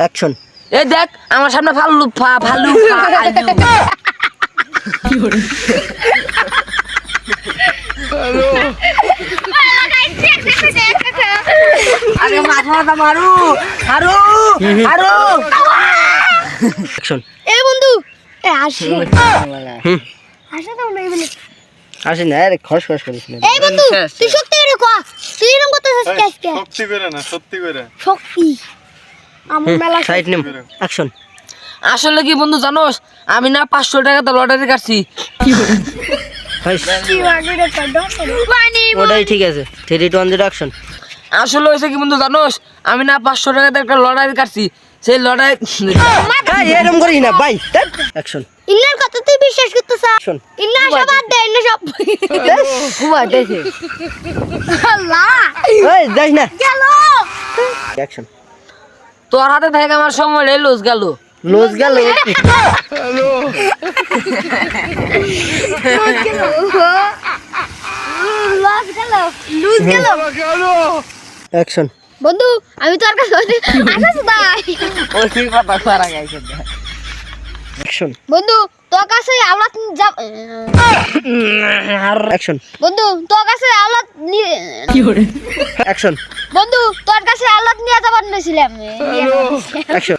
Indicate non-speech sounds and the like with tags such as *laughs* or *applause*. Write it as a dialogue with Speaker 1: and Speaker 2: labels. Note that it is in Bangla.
Speaker 1: অ্যাকশন
Speaker 2: এই দেখ আমার সামনে ফালু ফা আরে মাথা মারু
Speaker 1: অ্যাকশন
Speaker 3: এই বন্ধু এ আসে। আসে তো আমরা এখানে
Speaker 1: আসি না আরে খস খস করিস না।
Speaker 3: এই বন্ধু তুই সত্যি করে কয়া তুই এরকম করতে আজকে?
Speaker 4: সত্যি করে না সত্যি করে।
Speaker 1: Side name. অ্যাকশন
Speaker 2: আসলে কি বন্ধু জানোস? আমি না পাঁচশো টাকা তো লটারি কাটছি।
Speaker 1: ওটাই ঠিক আছে। Three two one zero action
Speaker 2: আসলে হয়েছে কি বন্ধু জানোস? আমি না পাঁচশো টাকাতে একটা লটারি কাটছি। সেই লটারি *laughs*
Speaker 1: এরকম করিস না বাই অ্যাকশন
Speaker 3: ইন্নার কথা তুই বিশ্বাস করতেছ?
Speaker 1: শোন
Speaker 3: ইন্না সব বাদ দে ইন্না সব আল্লাহ!
Speaker 1: এই যাস না।
Speaker 3: গেল।
Speaker 1: অ্যাকশন
Speaker 2: তোর হাতে থেকে আমার সময় লুজ গেল।
Speaker 1: লুজ গেল?
Speaker 3: লস গেল। লুজ গেল।
Speaker 1: অ্যাকশন
Speaker 3: বন্ধু আমি তোর কাছে আসাস তাই।
Speaker 2: ওই কথা গাইছে
Speaker 1: অ্যাকশন
Speaker 3: বন্ধু তোর কাছে আওলাদ আর
Speaker 1: অ্যাকশন
Speaker 3: বন্ধু তোর কাছে আওলাদ নিয়ে
Speaker 1: অ্যাকশন
Speaker 3: বন্ধু তোর কাছে আওলাদ নিয়ে যাবার নিয়েছিলাম
Speaker 1: অ্যাকশন